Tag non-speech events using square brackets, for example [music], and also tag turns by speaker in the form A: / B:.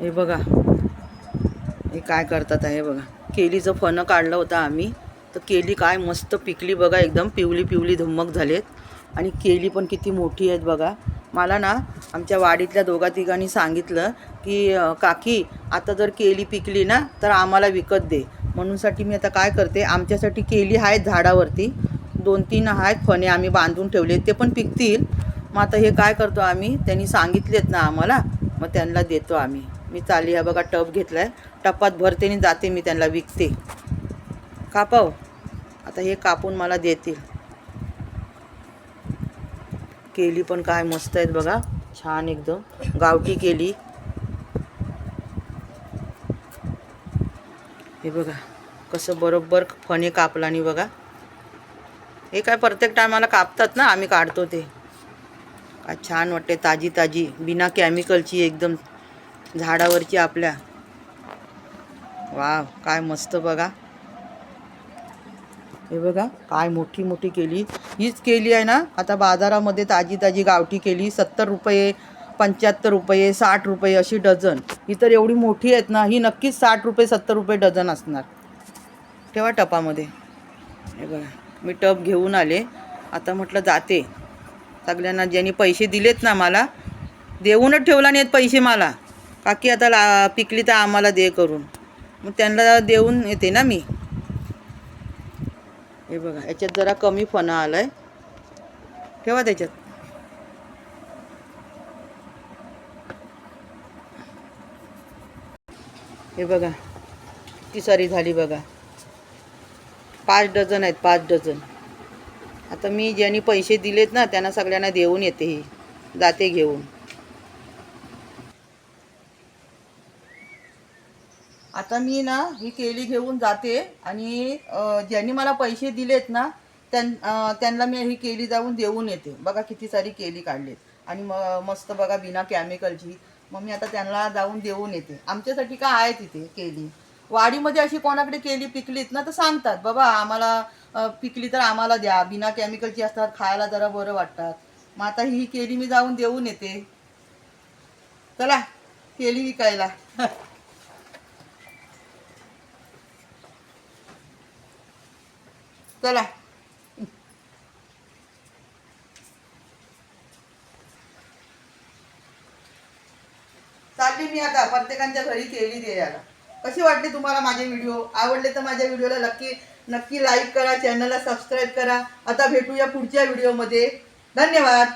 A: हे बघा. हे काय करतात आहे बघा. केलीचं फणं काढलं होतं आम्ही. तर केली काय मस्त पिकली बघा एकदम पिवली पिवली धम्मक झालेत. आणि केली पण किती मोठी आहेत बघा. मला ना आमच्या वाडीतल्या दोघा तिघांनी सांगितलं की काकी आता जर केली पिकली ना तर आम्हाला विकत दे. म्हणूनसाठी मी आता काय करते आमच्यासाठी केली आहेत झाडावरती. दोन तीन आहेत फणे आम्ही बांधून ठेवले ते पण पिकतील. मग आता हे काय करतो आम्ही त्यांनी सांगितलेत ना आम्हाला मग त्यांना देतो आम्ही. मी चालली हा बघा टप घेतला आहे टपात भरते आणि जाते मी त्यांना विकते. कापाव. आता हे कापून मला देतील. केली पण काय मस्त आहेत बघा. छान एकदम. गावठी केली. हे बघा कसं बरोबर फणे कापलानी बघा. हे काय प्रत्येक टायमाला कापतात ना आम्ही काढतो ते. काय छान वाटते ताजी ताजी बिना केमिकलची एकदम झाडावरची आपल्या. वा काय मस्त बघा. हे बघा काय मोठी मोठी केली. हीच केली आहे ना आता बाजारामध्ये ताजी ताजी गावठी केली. सत्तर रुपये पंच्याहत्तर रुपये साठ रुपये अशी डझन. ही तर एवढी मोठी आहेत ना ही नक्कीच साठ रुपये सत्तर रुपये डझन असणार. ठेवा टपामध्ये. हे बघा मी टप घेऊन आले. आता म्हटलं जाते. सगळ्यांना ज्यांनी पैसे दिलेत ना मला देऊनच ठेवला नाहीत पैसे मला. काकी आता ला पिकली तर आम्हाला दे करून. मग त्यांना देऊन येते ना मी. हे बघा याच्यात जरा कमी फणा आला आहे ठेवा त्याच्यात. हे बघा किती सारी झाली बघा. पाच डझन आहेत पाच डझन. आता मी ज्यांनी पैसे दिलेत ना त्यांना सगळ्यांना देऊन येते ही. जाते घेऊन. आता मी ना ही केळी घेऊन जाते आणि ज्यांनी मला पैसे दिलेत ना त्यां त्यांना मी ही केळी जाऊन देऊन येते. बघा किती सारी केळी काढलीत. आणि म मस्त बघा बिना केमिकलची मग मी आता त्यांना जाऊन देऊन येते. आमच्यासाठी काय आहे तिथे केली वाडीमध्ये अशी कोणाकडे केली पिकलीत ना तर सांगतात बाबा आम्हाला पिकली तर आम्हाला द्या. बिना केमिकलची असतात खायला जरा बरं वाटतात. मग आता ही केली मी जाऊन देऊन येते. चला केली विकायला. [laughs] चला. चालली मी आता प्रत्येकांच्या घरी केली द्यायला कशी वाटली तुम्हाला माझे व्हिडिओ आवडले तर माझ्या व्हिडिओला नक्की नक्की लाईक करा चॅनलला सबस्क्राईब करा. आता भेटूया पुढच्या व्हिडिओमध्ये धन्यवाद.